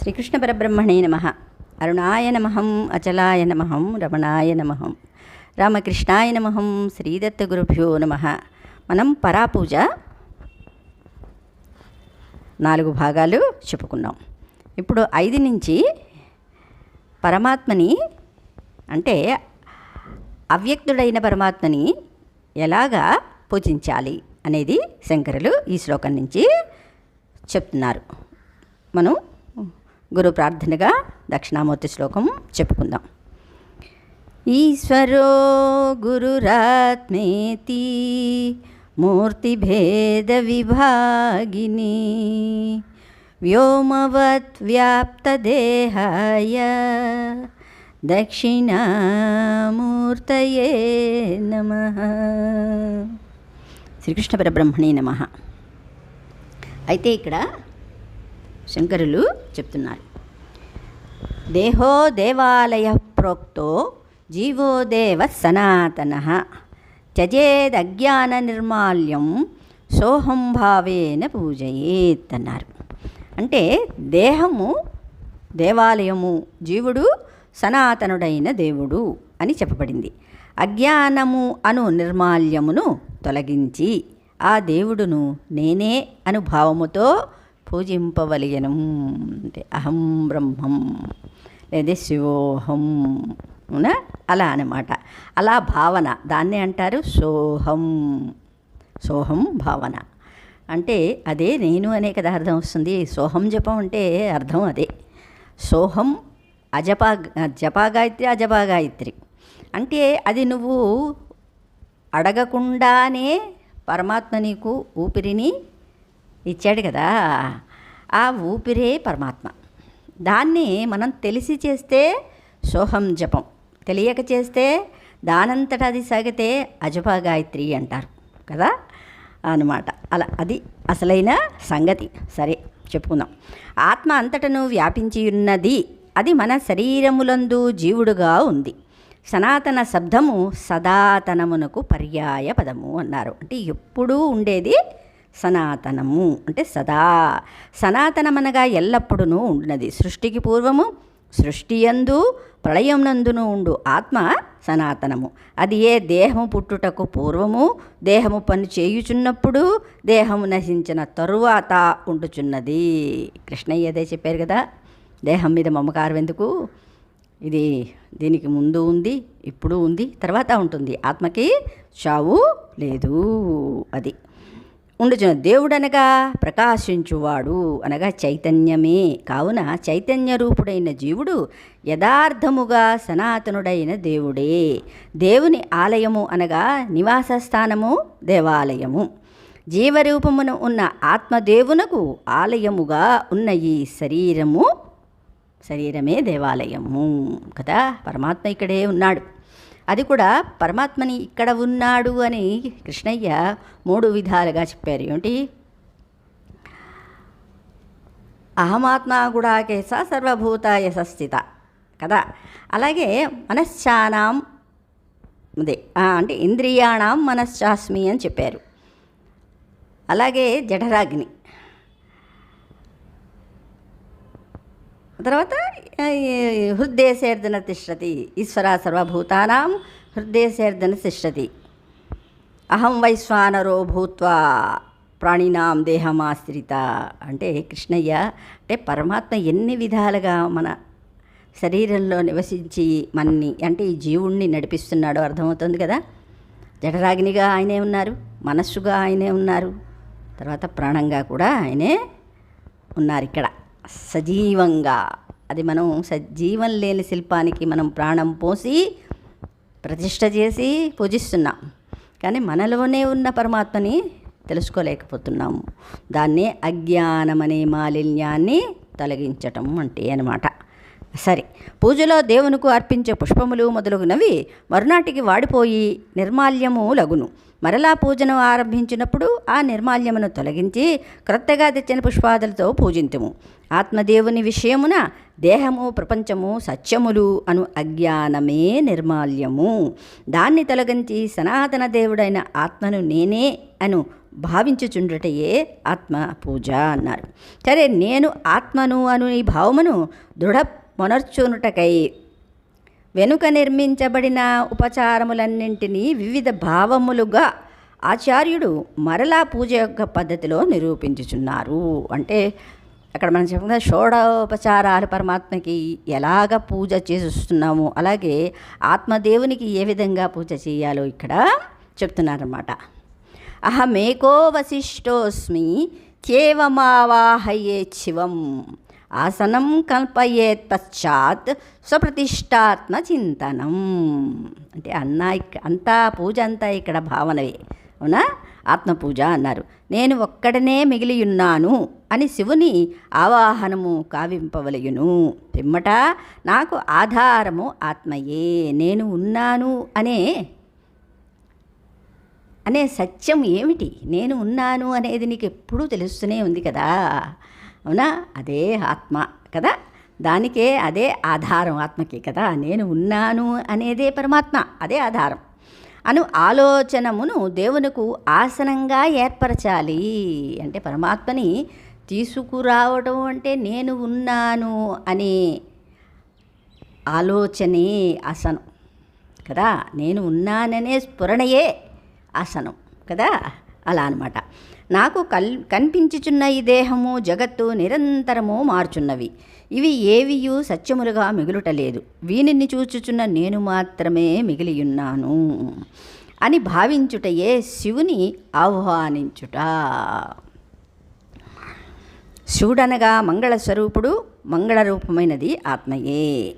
శ్రీకృష్ణ పరబ్రహ్మణే నమ. అరుణాయ నమహం అచలాయ నమహం రమణాయ నమహం రామకృష్ణాయ నమహం శ్రీదత్త గురుభ్యో నమ. మనం పరాపూజ నాలుగు భాగాలు చెప్పుకున్నాం. ఇప్పుడు ఐదు నుంచి పరమాత్మని అంటే అవ్యక్తుడైన పరమాత్మని ఎలాగా పూజించాలి అనేది శంకరులు ఈ శ్లోకం నుంచి చెప్తున్నారు. మనం గురు ప్రార్థనగా దక్షిణామూర్తి శ్లోకం చెప్పుకుందాం. ఈశ్వరో గురురాత్మేతి మూర్తిభేద విభాగిని వ్యోమవత్ వ్యాప్తదేహాయ దక్షిణామూర్తయే నమ. శ్రీకృష్ణ పరబ్రహ్మణే నమ. అయితే ఇక్కడ శంకరులు చెప్తున్నారు. దేహో దేవాలయ ప్రోక్తో జీవో దేవ సనాతన. త్యజేదజ్ఞాన నిర్మాల్యం సోహం భావేన పూజయేత్ అన్నారు. అంటే దేహము దేవాలయము జీవుడు సనాతనుడైన దేవుడు అని చెప్పబడింది. అజ్ఞానము అను నిర్మాల్యమును తొలగించి ఆ దేవుడును నేనే అనుభావముతో పూజింపవలిగను అంటే అహం బ్రహ్మం లేదా శివోహం అవునా అలా అనమాట అలా భావన దాన్నే అంటారు సోహం. సోహం భావన. అంటే అదే నేను అనే కదా అర్థం వస్తుంది. సోహం జపం అంటే అర్థం అదే. సోహం అజపా జపా గాయత్రి అజపా గాయత్రి అంటే అది నువ్వు అడగకుండానే పరమాత్మ నీకు ఊపిరిని ఇచ్చాడు కదా. ఆ ఊపిరే పరమాత్మ. దాన్ని మనం తెలిసి చేస్తే సోహం జపం తెలియక చేస్తే దానంతట అది సాగితే అజపా గాయత్రి అంటారు కదా అనమాట అలా అది అసలైన సంగతి. సరే చెప్పుకుందాం. ఆత్మ అంతటను వ్యాపించి ఉన్నది అది మన శరీరములందు జీవుడుగా ఉంది. సనాతన శబ్దము సదాతనమునకు పర్యాయ పదము అన్నారు. అంటే ఎప్పుడూ ఉండేది సనాతనము అంటే సదా. సనాతనమనగా ఎల్లప్పుడూ ఉన్నది. సృష్టికి పూర్వము సృష్టి యందు ప్రళయమునందును ఉండు ఆత్మ సనాతనము. అది ఏ దేహము పుట్టుటకు పూర్వము దేహము పని చేయుచున్నప్పుడు దేహము నశించిన తరువాత ఉండుచున్నది. కృష్ణయ్య అదే చెప్పారు కదా దేహం మీద మమకారం ఎందుకు ఇది దీనికి ముందు ఉంది ఇప్పుడు ఉంది తర్వాత ఉంటుంది. ఆత్మకి చావు లేదు అది. ఉండుచున్న దేవుడనగా ప్రకాశించువాడు అనగా చైతన్యమే. కావున చైతన్య రూపుడైన జీవుడు యథార్థముగా సనాతనుడైన దేవుడే. దేవుని ఆలయము అనగా నివాస స్థానము దేవాలయము. జీవరూపమున ఉన్న ఆత్మదేవునకు ఆలయముగా ఉన్న ఈ శరీరము శరీరమే దేవాలయము. కదా పరమాత్మ ఇక్కడే ఉన్నాడు. అది కూడా పరమాత్మని ఇక్కడ ఉన్నాడు అని కృష్ణయ్య మూడు విధాలుగా చెప్పారు. ఏమిటి? అహమాత్మ గుడాకేస సర్వభూతాయ సస్థిత కదా? అలాగే మనశ్చానాం అదే అంటే ఇంద్రియాణం మనశ్చాస్మి అని చెప్పారు. అలాగే జఠరాగ్ని తర్వాత హృదయసేర్దన తిష్టతి. ఈశ్వర సర్వభూతానాం హృదయసేర్దన తిష్టతి. అహం వైశ్వానరో భూత్వా ప్రాణినాం దేహమాశ్రిత. అంటే కృష్ణయ్య అంటే పరమాత్మ ఎన్ని విధాలుగా మన శరీరంలో నివసించి మనని అంటే ఈ జీవుణ్ణి నడిపిస్తున్నాడో అర్థమవుతుంది కదా. జఠరాగ్నిగా ఆయనే ఉన్నారు మనస్సుగా ఆయనే ఉన్నారు. తర్వాత ప్రాణంగా కూడా ఆయనే ఉన్నారు ఇక్కడ. సజీవంగా. అది మనం సజీవం లేని శిల్పానికి మనం ప్రాణం పోసి ప్రతిష్ట చేసి పూజిస్తున్నాం. కానీ మనలోనే ఉన్న పరమాత్మని తెలుసుకోలేకపోతున్నాము దాన్నే అజ్ఞానమనే మాలిన్యాన్ని తొలగించటం అంటే అనమాట సరే. పూజలో దేవునికి అర్పించే పుష్పములు మొదలగునవి మరునాటికి వాడిపోయి నిర్మాల్యము లగును. మరలా పూజను ఆరంభించినప్పుడు ఆ నిర్మాల్యమును తొలగించి క్రొత్తగా తెచ్చిన పుష్పాదులతో పూజింతుము. ఆత్మదేవుని విషయమున దేహము ప్రపంచము సత్యములు అను అజ్ఞానమే నిర్మాల్యము. దాన్ని తొలగించి సనాతన దేవుడైన ఆత్మను నేనే అను భావించుచుండుటయే ఆత్మ పూజ అన్నారు. సరే నేను ఆత్మను అను ఈ భావమును దృఢ మొనర్చునుటకై వెనుక నిర్మించబడిన ఉపచారములన్నింటినీ వివిధ భావములుగా ఆచార్యుడు మరలా పూజ యొక్క పద్ధతిలో నిరూపించుచున్నారు. అంటే అక్కడ మనం చెప్పుకున్న షోడోపచారాలు పరమాత్మకి ఎలాగ పూజ చేస్తున్నాము అలాగే ఆత్మదేవునికి ఏ విధంగా పూజ చేయాలో ఇక్కడ చెప్తున్నారన్నమాట. అహమేకో వశిష్ఠోస్మి కేవమావాహయే శివం. ఆసనం కల్పయేత్ పశ్చాత్ స్వప్రతిష్టాత్మ చింతనం. అంటే అన్న ఇక్క- అంతా పూజ అంతా ఇక్కడ భావనవే. అవునా? ఆత్మపూజ అన్నారు. నేను ఒక్కడనే మిగిలి ఉన్నాను అని శివుని ఆవాహనము కావింపవలయును. పిమ్మట నాకు ఆధారము ఆత్మయే. నేను ఉన్నాను అనే అనే సత్యం ఏమిటి? నేను ఉన్నాను అనేది నీకు ఎప్పుడూ తెలుస్తూనే ఉంది కదా. అవునా? అదే ఆత్మ కదా? దానికే అదే ఆధారం ఆత్మకి కదా? నేను ఉన్నాను అనేదే పరమాత్మ అదే ఆధారం. అను ఆలోచనమును దేవునకు ఆసనంగా ఏర్పరచాలి అంటే పరమాత్మని తీసుకురావడం అంటే నేను ఉన్నాను అనే ఆలోచనే ఆసనం కదా? నేను ఉన్నాననే స్ఫురణయే ఆసనం కదా? అలా అనమాట నాకు కల్ కనిపించుచున్న ఈ దేహము జగత్తు నిరంతరము మార్చున్నవి. ఇవి ఏవియు సత్యములుగా మిగులుటలేదు. వీనిని చూచుచున్న నేను మాత్రమే మిగిలియున్నాను అని భావించుటయే శివుని ఆహ్వానించుట. శివుడనగా మంగళ స్వరూపుడు మంగళ రూపమైనది ఆత్మయే.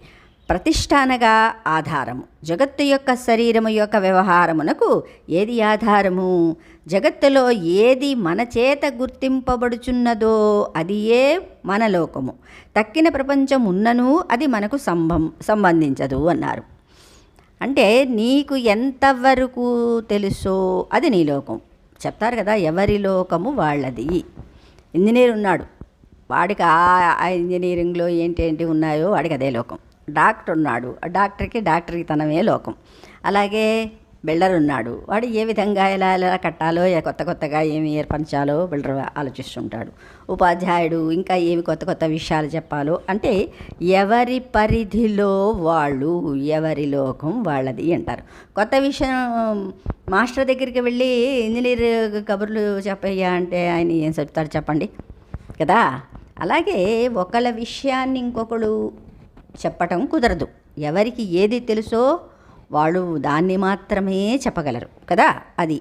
ప్రతిష్టానగా ఆధారము. జగత్తు యొక్క శరీరము యొక్క వ్యవహారమునకు ఏది ఆధారము? జగత్తులో ఏది మన చేత గుర్తింపబడుచున్నదో అది ఏ మన లోకము. తక్కిన ప్రపంచం ఉన్నను అది మనకు సంబం సంబంధించదు అన్నారు. అంటే నీకు ఎంతవరకు తెలుసో అది నీ లోకం. చెప్తారు కదా ఎవరి లోకము వాళ్ళది. ఇంజనీర్ ఉన్నాడు వాడికి ఆ ఆ ఇంజనీరింగ్లో ఏంటేంటి ఉన్నాయో వాడికి అదే లోకం. డాక్టర్ ఉన్నాడు. ఆ డాక్టర్కి డాక్టర్కి తనమే లోకం. అలాగే బిల్డర్ ఉన్నాడు. వాడు ఏ విధంగా ఎలా ఎలా కట్టాలో ఏ కొత్త కొత్తగా ఏమి ఏర్పరచాలో బిల్డర్ ఆలోచిస్తుంటాడు. ఉపాధ్యాయుడు ఇంకా ఏమి కొత్త కొత్త విషయాలు చెప్పాలో అంటే ఎవరి పరిధిలో వాళ్ళు ఎవరి లోకం వాళ్ళది అంటారు. కొత్త విషయం మాస్టర్ దగ్గరికి వెళ్ళి ఇంజనీర్ కబుర్లు చెప్పయ్యా అంటే ఆయన ఏం చెప్తారు చెప్పండి. కదా? అలాగే ఒకళ్ళ విషయాన్ని ఇంకొకడు చెప్పటం కుదరదు. ఎవరికి ఏది తెలుసో వాళ్ళు దాన్ని మాత్రమే చెప్పగలరు కదా? అది.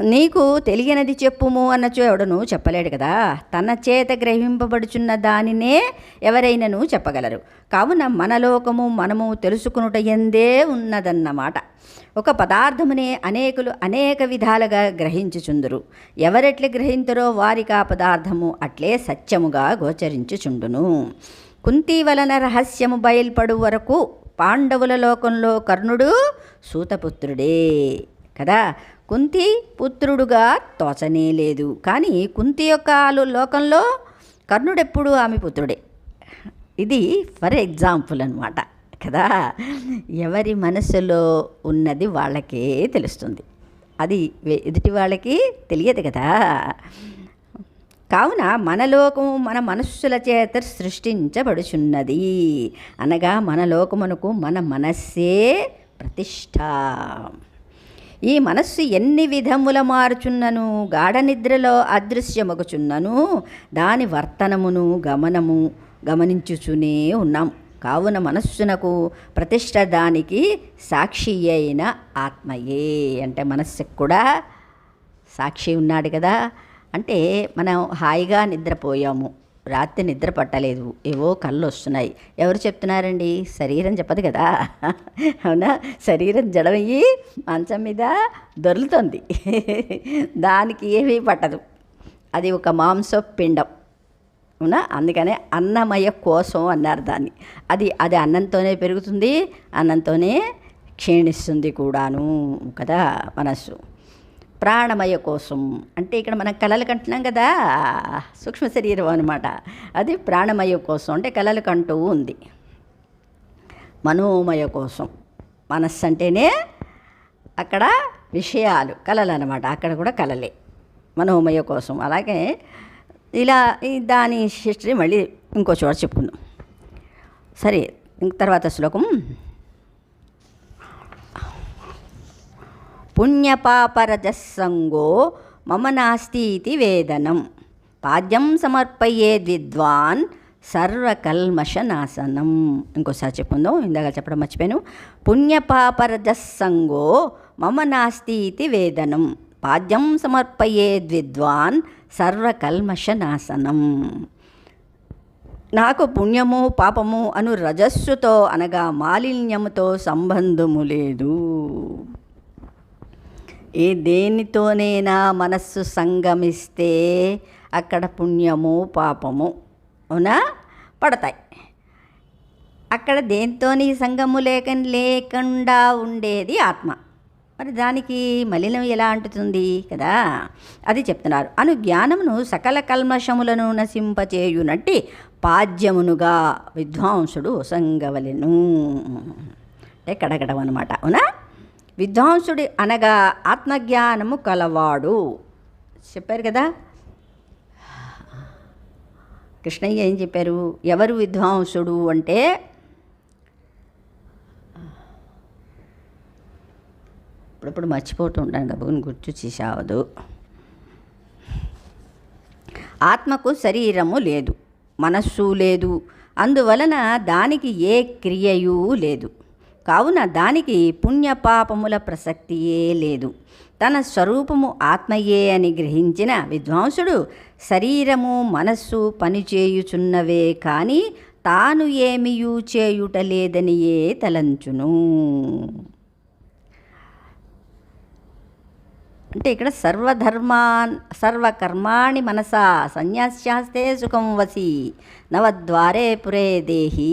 నీకు తెలియనిది చెప్పుము అన్నచో ఎవడను చెప్పలేడు కదా? తన చేత గ్రహింపబడుచున్న దానినే ఎవరైనను చెప్పగలరు. కావున మనలోకము మనము తెలుసుకునుట ఎందే ఉన్నదన్నమాట. ఒక పదార్థమునే అనేకులు అనేక విధాలుగా గ్రహించుచుందురు. ఎవరెట్లు గ్రహింతురో వారికి ఆ పదార్థము అట్లే సత్యముగా గోచరించుచుండును. కుంతి వలన రహస్యము బయల్పడు వరకు పాండవుల లోకంలో కర్ణుడు సూతపుత్రుడే. కదా? కుంతి పుత్రుడుగా తోచనే లేదు. కానీ కుంతి యొక్క ఆలు లోకంలో కర్ణుడెప్పుడు ఆమె పుత్రుడే. ఇది ఫర్ ఎగ్జాంపుల్ అనమాట కదా? ఎవరి మనసులో ఉన్నది వాళ్ళకే తెలుస్తుంది. అది ఎదుటి వాళ్ళకి తెలియదు కదా? కావున మన లోకము మన మనస్సుల చేత సృష్టించబడుచున్నది. అనగా మన లోకమునకు మన మనస్సే ప్రతిష్ట. ఈ మనస్సు ఎన్ని విధముల మారుచున్నను? గాఢ నిద్రలో అదృశ్యమగుచున్నను. దాని వర్తనమును గమనము గమనించుచునే ఉన్నాం. కావున మనస్సునకు ప్రతిష్ట దానికి సాక్షి అయిన ఆత్మయే. అంటే మనస్సుకు కూడా సాక్షి ఉన్నాడు కదా. అంటే మనం హాయిగా నిద్రపోయాము. రాత్రి నిద్ర పట్టలేదు. ఏవో కళ్ళు వస్తున్నాయి. ఎవరు చెప్తున్నారండి? శరీరం చెప్పదు కదా. అవునా? శరీరం జడమయ్యి మంచం మీద దొర్లుతుంది. దానికి ఏమీ పట్టదు. అది ఒక మాంసపిండం. అవునా? అందుకనే అన్నమయ కోసం అన్నారు దాన్ని. అది అది అన్నంతోనే పెరుగుతుంది అన్నంతోనే క్షీణిస్తుంది కూడాను. కదా మనస్సు. ప్రాణమయ కోసం. అంటే ఇక్కడ మనం కళలు కంటున్నాం కదా సూక్ష్మ శరీరం అనమాట అది ప్రాణమయ కోసం అంటే కళలు కంటూ ఉంది. మనోమయ కోసం. మనస్సు అంటేనే అక్కడ విషయాలు కళలు అనమాట అక్కడ కూడా కళలే. మనోమయ కోసం. అలాగే ఇలా ఈ దాని హిస్టరీ మళ్ళీ ఇంకో చోట చెప్పుకుందాం. సరే ఇంక తర్వాత శ్లోకం. పుణ్యపాపరజస్సంగో మమ నాస్తి ఇది వేదనం. పాద్యం సమర్పయ్యే విద్వాన్ సర్వకల్మషనాశనం. ఇంకోసారి చెప్పుందో ఇందాక చెప్పడం మర్చిపోయాను. పుణ్యపాపరజస్సంగో మమ నాస్తి ఇది వేదనం. పాద్యం సమర్పయే విద్వాన్ సర్వకల్మషనాశనం. నాకు పుణ్యము పాపము అను రజస్సుతో అనగా మాలిన్యముతో సంబంధము లేదు. ఏ దేనితోనైనా మనస్సు సంగమిస్తే అక్కడ పుణ్యము పాపము అవునా? పడతాయి. అక్కడ దేనితోని సంగము లేక లేకుండా ఉండేది ఆత్మ. మరి దానికి మలినం ఎలా అంటుతుంది కదా? అది చెప్తున్నారు. అను జ్ఞానమును సకల కల్మషములను నశింపచేయునట్టి పాద్యమునుగా విద్వాంసుడు సంగవలెను. అంటే కడగడం అనమాట అవునా? విద్వాంసుడి అనగా ఆత్మజ్ఞానము కలవాడు. చెప్పారు కదా? కృష్ణయ్య ఏం చెప్పారు? ఎవరు విద్వాంసుడు అంటే? ఇప్పుడప్పుడు మర్చిపోతూ ఉంటాను గబుని గుర్తు చేసావదు ఆత్మకు శరీరము లేదు మనస్సు లేదు అందువలన దానికి ఏ క్రియయూ లేదు. కావున దానికి పుణ్యపాపముల ప్రసక్తియే లేదు. తన స్వరూపము ఆత్మయే అని గ్రహించిన విద్వాంసుడు శరీరము మనస్సు పనిచేయుచున్నవే కానీ తాను ఏమియూ చేయుట లేదనియే తలంచును. అంటే ఇక్కడ సర్వధర్మాన్ సర్వకర్మాణి మనసా సన్యాస్యాస్తే సుఖం వసి నవద్వారే పురే దేహి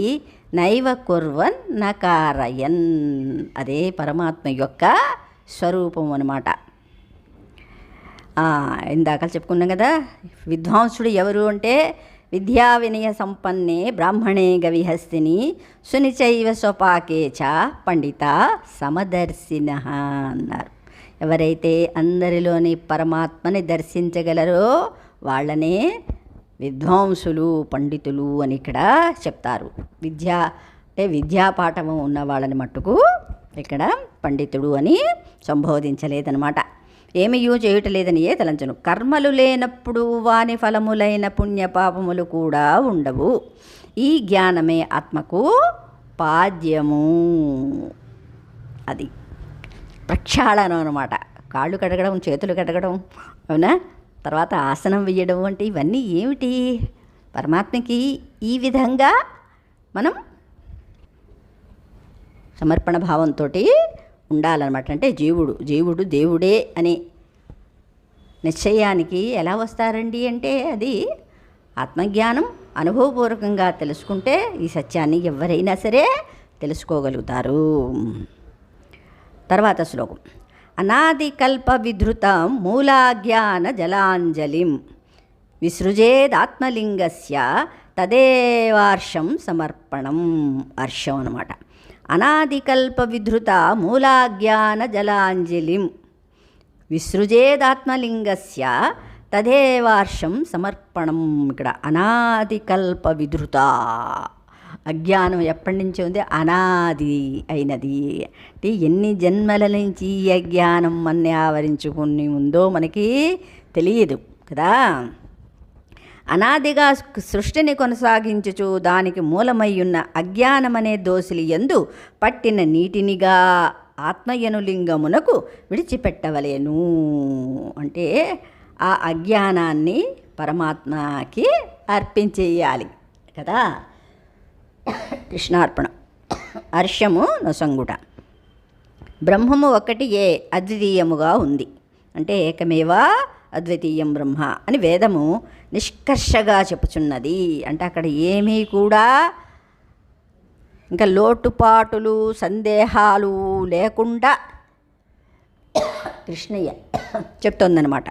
నైవ కుర్వన్ నకారయన్. అదే పరమాత్మ యొక్క స్వరూపం అనమాట ఇందాక చెప్పుకున్నాం కదా విద్వాంసుడు ఎవరు అంటే విద్యా వినయ సంపన్నే బ్రాహ్మణే గవిహస్తిని సునిచైవ స్వపాకే చ పండిత సమదర్శిన అన్నారు. ఎవరైతే అందరిలోని పరమాత్మని దర్శించగలరో వాళ్ళనే విద్వాంసులు పండితులు అని ఇక్కడ చెప్తారు. విద్యా అంటే విద్యాపాఠము ఉన్న వాళ్ళని మట్టుకు ఇక్కడ పండితుడు అని సంబోధించలేదనమాట ఏమి యూ చేయటలేదని ఏ తలంచను. కర్మలు లేనప్పుడు వాని ఫలములైన పుణ్యపాపములు కూడా ఉండవు. ఈ జ్ఞానమే ఆత్మకు పాద్యము. అది ప్రక్షాళనం అనమాట కాళ్ళు కడగడం చేతులు కడగడం అవునా? తర్వాత ఆసనం వేయడం వంటి ఇవన్నీ ఏమిటి? పరమాత్మకి ఈ విధంగా మనం సమర్పణ భావంతో ఉండాలన్నమాట. అంటే జీవుడు జీవుడు దేవుడే అనే నిశ్చయానికి ఎలా వస్తారండి అంటే అది ఆత్మజ్ఞానం అనుభవపూర్వకంగా తెలుసుకుంటే ఈ సత్యాన్ని ఎవరైనా సరే తెలుసుకోగలుగుతారు. తర్వాత శ్లోకం. అనాదికల్ప విధృతం మూలాజ్ఞాన జలాంజలిం విసృజేదాత్మలింగస్య తదేవార్షం సమర్పణం అర్షం అనమాట అనాదికల్ప విధృత మూలాజ్ఞాన జలాంజలిం విసృజేదాత్మలింగస్య తదేవార్షం సమర్పణం. ఇక్కడ అనాదికల్ప విధృత అజ్ఞానం ఎప్పటి నుంచి ఉంది? అనాది అయినది. అంటే ఎన్ని జన్మల నుంచి ఈ అజ్ఞానం మన్ని ఆవరించుకుని ఉందో మనకి తెలియదు కదా? అనాదిగా సృష్టిని కొనసాగించుచు దానికి మూలమై ఉన్న అజ్ఞానమనే దోసిలి ఎందు పట్టిన నీటినిగా ఆత్మయనులింగమునకు విడిచిపెట్టవలేను. అంటే ఆ అజ్ఞానాన్ని పరమాత్మకి అర్పించేయాలి కదా? కృష్ణార్పణ. హర్షము నొసంగుట. బ్రహ్మము ఒకటి ఏ అద్వితీయముగా ఉంది. అంటే ఏకమేవా అద్వితీయం బ్రహ్మ అని వేదము నిష్కర్షగా చెప్పుచున్నది. అంటే అక్కడ ఏమీ కూడా ఇంకా లోటుపాటులు సందేహాలు లేకుండా కృష్ణయ్య చెప్తోందనమాట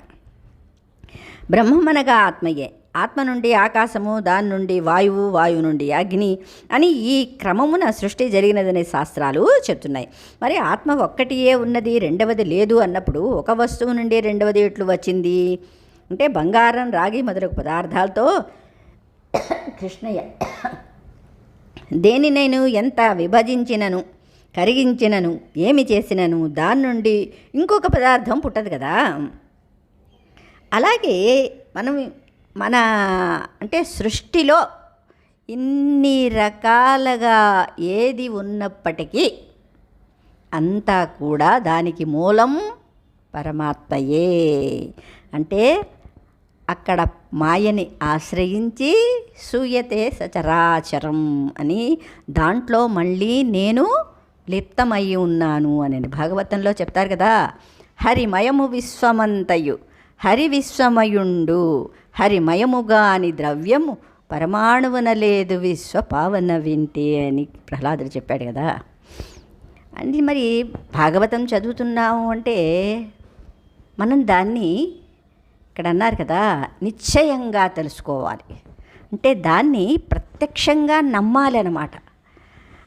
బ్రహ్మమనగా ఆత్మయే. ఆత్మ నుండి ఆకాశము దాని నుండి వాయువు వాయువు నుండి అగ్ని అని ఈ క్రమమున సృష్టి జరిగినదనే శాస్త్రాలు చెప్తున్నాయి. మరి ఆత్మ ఒక్కటియే ఉన్నది రెండవది లేదు అన్నప్పుడు ఒక వస్తువు నుండి రెండవది ఎట్లు వచ్చింది? అంటే బంగారం రాగి మొదలగు పదార్థాలతో కృష్ణయ్య దేని నేను ఎంత విభజించినను కరిగించినను ఏమి చేసినను దాని నుండి ఇంకొక పదార్థం పుట్టదు కదా? అలాగే మనం మన అంటే సృష్టిలో ఇన్ని రకాలుగా ఏది ఉన్నప్పటికీ అంతా కూడా దానికి మూలం పరమాత్మయే. అంటే అక్కడ మాయని ఆశ్రయించి సూయతే సచరాచరం అని దాంట్లో మళ్ళీ నేను లిప్తమయ్యి ఉన్నాను అని భాగవతంలో చెప్తారు కదా. హరిమయము విశ్వమంతయు హరి విశ్వమయుండు హరిమయముగా అని ద్రవ్యము పరమాణువున లేదు విశ్వపావన వింటి అని ప్రహ్లాదుడు చెప్పాడు కదా. అని మరి భాగవతం చదువుతున్నాము అంటే మనం దాన్ని ఇక్కడ అన్నారు కదా నిశ్చయంగా తెలుసుకోవాలి. అంటే దాన్ని ప్రత్యక్షంగా నమ్మాలి అన్నమాట.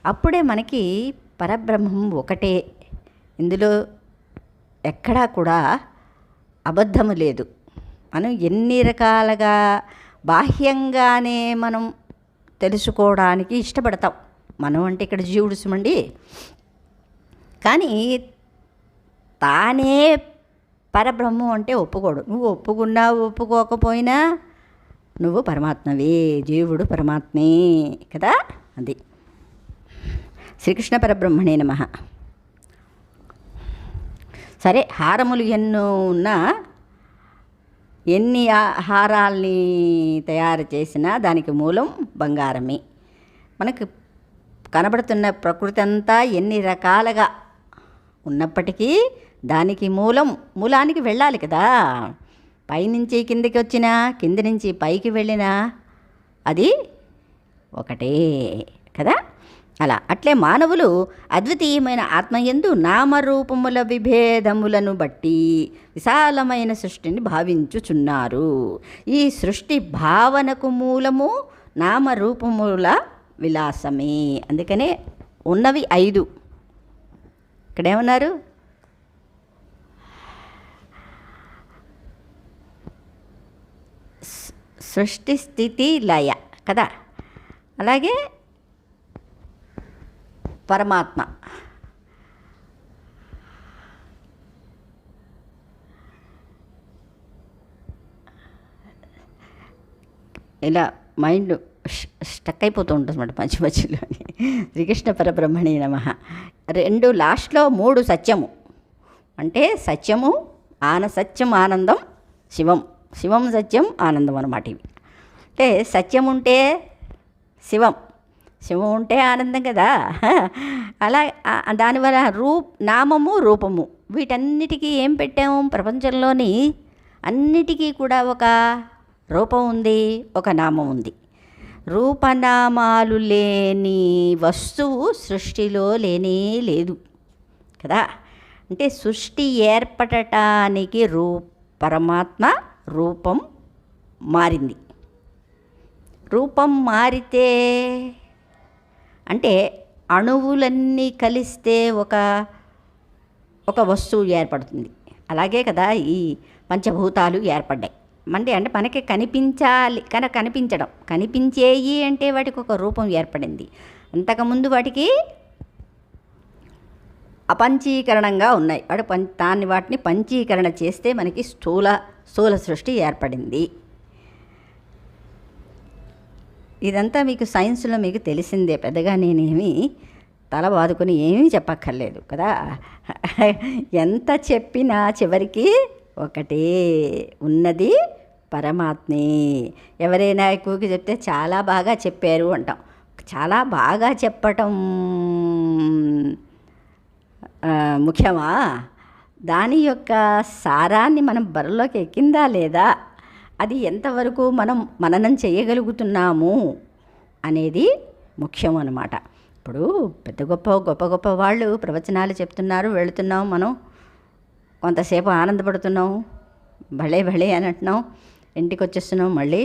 అప్పుడే మనకి పరబ్రహ్మం ఒకటే. ఇందులో ఎక్కడా కూడా అబద్ధము లేదు. మనం ఎన్ని రకాలుగా బాహ్యంగానే మనం తెలుసుకోవడానికి ఇష్టపడతాం. మనం అంటే ఇక్కడ జీవుడు సుమండి కానీ తానే పరబ్రహ్మం అంటే ఒప్పుకోడు. నువ్వు ఒప్పుకున్నా ఒప్పుకోకపోయినా నువ్వు పరమాత్మవే జీవుడు పరమాత్మే కదా అది. శ్రీకృష్ణ పరబ్రహ్మణే నమ. సరే హారములు ఎన్నో ఉన్నా ఎన్ని ఆహారాల్ని హారాల్ని తయారు చేసినా దానికి మూలం బంగారమే. మనకు కనబడుతున్న ప్రకృతి అంతా ఎన్ని రకాలుగా ఉన్నప్పటికీ దానికి మూలం మూలానికి వెళ్ళాలి కదా. పైనుంచి కిందికి వచ్చినా కింది నుంచి పైకి వెళ్ళినా అది ఒకటే కదా. అలా అట్లే మానవులు అద్వితీయమైన ఆత్మయందు నామరూపముల విభేదములను బట్టి విశాలమైన సృష్టిని భావించుచున్నారు. ఈ సృష్టి భావనకు మూలము నామరూపముల విలాసమే. అందుకనే ఉన్నవి ఐదు. ఇక్కడేమన్నారు? సృష్టి స్థితి లయ కదా? అలాగే పరమాత్మ. ఇలా మైండ్ స్టక్ అయిపోతూ ఉంటుంది అనమాట మధ్య మధ్యలో శ్రీకృష్ణ పరబ్రహ్మణి నమ. రెండు లాస్ట్లో మూడు సత్యము. అంటే సత్యము ఆన సత్యం ఆనందం శివం. శివం సత్యం ఆనందం అనమాట ఇవి. అంటే సత్యం ఉంటే శివం. శివం ఉంటే ఆనందం కదా. అలా దానివల్ల రూప్ నామము రూపము. వీటన్నిటికీ ఏం పెట్టాము? ప్రపంచంలోని అన్నిటికీ కూడా ఒక రూపం ఉంది ఒక నామం ఉంది. రూపనామాలు లేని వస్తువు సృష్టిలో లేనే లేదు కదా. అంటే సృష్టి ఏర్పడటానికి రూ పరమాత్మ రూపం మారింది. రూపం మారితే అంటే అణువులన్నీ కలిస్తే ఒక ఒక వస్తువు ఏర్పడుతుంది. అలాగే కదా ఈ పంచభూతాలు ఏర్పడ్డాయి. అంటే అంటే మనకి కనిపించాలి కన కనిపించడం. కనిపించేయి అంటే వాటికి ఒక రూపం ఏర్పడింది. అంతకుముందు వాటికి అపంచీకరణంగా ఉన్నాయి. వాడు పం దాన్ని వాటిని పంచీకరణ చేస్తే మనకి స్థూల స్థూల సృష్టి ఏర్పడింది. ఇదంతా మీకు సైన్స్లో మీకు తెలిసిందే. పెద్దగా నేనేమి తల బాదుకుని ఏమీ చెప్పక్కర్లేదు కదా? ఎంత చెప్పినా చివరికి ఒకటే ఉన్నది పరమాత్మే. ఎవరైనా ఎక్కువకి చెప్తే చాలా బాగా చెప్పారు అంటాం. చాలా బాగా చెప్పటం ముఖ్యమా? దాని యొక్క సారాన్ని మనం బరిలోకి ఎక్కిందా లేదా? అది ఎంతవరకు మనం మననం చేయగలుగుతున్నాము అనేది ముఖ్యం అనమాట ఇప్పుడు పెద్ద గొప్ప గొప్ప గొప్ప వాళ్ళు ప్రవచనాలు చెప్తున్నారు వెళుతున్నాం మనం. కొంతసేపు ఆనందపడుతున్నాం భలే భలే అని అంటున్నాం. ఇంటికి వచ్చేస్తున్నాం మళ్ళీ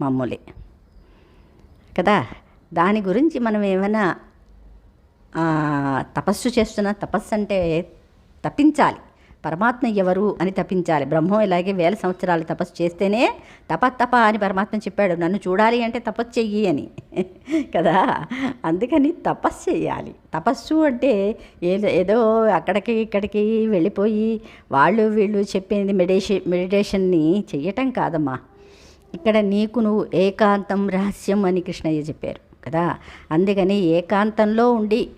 మామూలే కదా? దాని గురించి మనం ఏమైనా తపస్సు చేస్తున్న తపస్సు అంటే తప్పించాలి. పరమాత్మ ఎవరు అని తప్పించాలి బ్రహ్మం ఇలాగే వేల సంవత్సరాలు తపస్సు చేస్తేనే తప తప అని పరమాత్మ చెప్పాడు. నన్ను చూడాలి అంటే తపస్సు చెయ్యి అని. కదా? అందుకని తపస్సు చేయాలి. తపస్సు అంటే ఏదో ఏదో అక్కడికి ఇక్కడికి వెళ్ళిపోయి వాళ్ళు వీళ్ళు చెప్పింది మెడిటేషన్ మెడిటేషన్ని చెయ్యటం కాదమ్మా. ఇక్కడ నీకు నువ్వు ఏకాంతం రహస్యం అని కృష్ణయ్య చెప్పారు. కదా? అందుకని ఏకాంతంలో ఉండి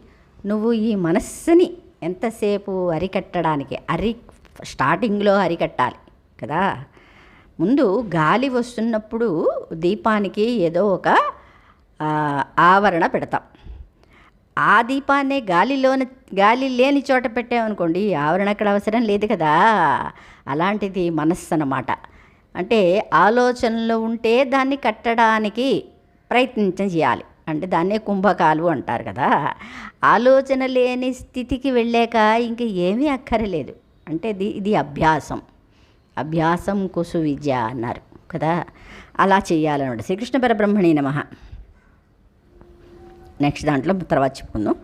నువ్వు ఈ మనస్సుని ఎంతసేపు అరికట్టడానికి? అరి స్టార్టింగ్లో అరికట్టాలి కదా. ముందు గాలి వస్తున్నప్పుడు దీపానికి ఏదో ఒక ఆవరణ పెడతాం. ఆ దీపాన్ని గాలిలోని గాలి లేని చోట పెట్టామనుకోండి ఆవరణ అక్కడ అవసరం లేదు కదా. అలాంటిది మనస్సు అన్నమాట అంటే ఆలోచనలు ఉంటే దాన్ని కట్టడానికి ప్రయత్నించం చేయాలి. అంటే దాన్నే కుంభకాలు అంటారు కదా. ఆలోచన లేని స్థితికి వెళ్ళాక ఇంక ఏమీ అక్కరలేదు. అంటే ఇది ఇది అభ్యాసం. అభ్యాసం కుసు విద్య అన్నారు కదా. అలా చేయాలన్నమాట. శ్రీకృష్ణ పరబ్రహ్మణి నమ. నెక్స్ట్ దాంట్లో తర్వాత చెప్పుకుందాం.